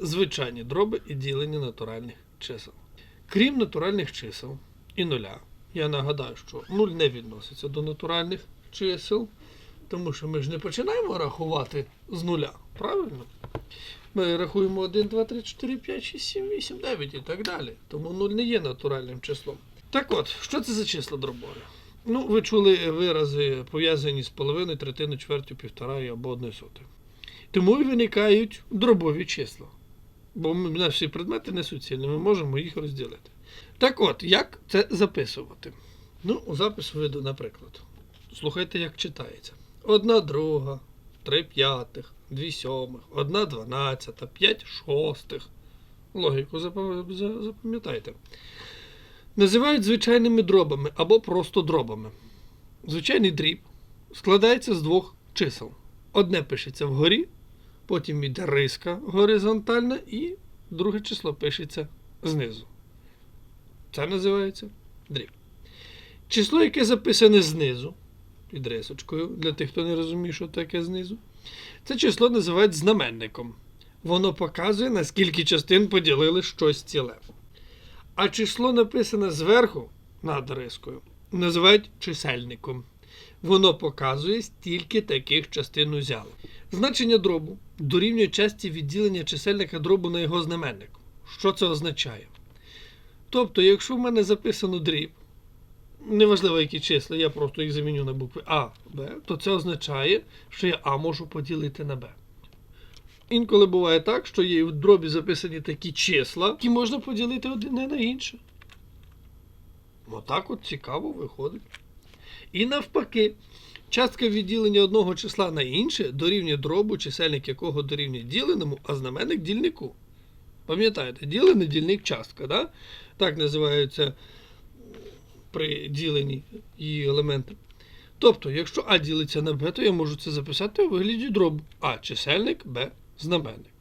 звичайні дроби і ділення натуральних чисел. Крім натуральних чисел і нуля, я нагадаю, що нуль не відноситься до натуральних чисел, тому що ми ж не починаємо рахувати з нуля, правильно? Ми рахуємо 1, 2, 3, 4, 5, 6, 7, 8, 9 і так далі. Тому 0 не є натуральним числом. Так от, що це за числа дробові? Ну, ви чули вирази, пов'язані з половиною, третиною, чвертю, півтораю або одною сотою. Тому і виникають дробові числа. Бо ми- наші предмети не суцільні, ми можемо їх розділити. Так от, як це записувати? Ну, у запис виду, наприклад. Слухайте, як читається. Одна друга, три п'ятих, дві сьомих, одна дванадцята, п'ять шостих. Логіку запам'ятайте. Називають звичайними дробами або просто дробами. Звичайний дріб складається з двох чисел. Одне пишеться вгорі, потім йде риска горизонтальна, і друге число пишеться знизу. Це називається дріб. Число, яке записане знизу, під рисочкою, для тих, хто не розуміє, що таке знизу, це число називають знаменником. Воно показує, на скільки частин поділили щось ціле. А число, написане зверху над рискою, називають чисельником. Воно показує, стільки таких частин узяли. Значення дробу дорівнює часті відділення чисельника дробу на його знаменник. Що це означає? Тобто, якщо в мене записано дріб, неважливо які числа, я просто їх заміню на букви А, Б, то це означає, що я А можу поділити на Б. Інколи буває так, що є в дробі записані такі числа, які можна поділити одне на інше. Отак от цікаво виходить. І навпаки, частка відділення одного числа на інше дорівнює дробу, чисельник якого дорівнює діленому, а знаменник дільнику. Пам'ятаєте, ділений дільник частка, да? так називаються при діленні її елементи. Тобто, якщо А ділиться на Б, то я можу це записати у вигляді дробу. А чисельник, Б знаменник.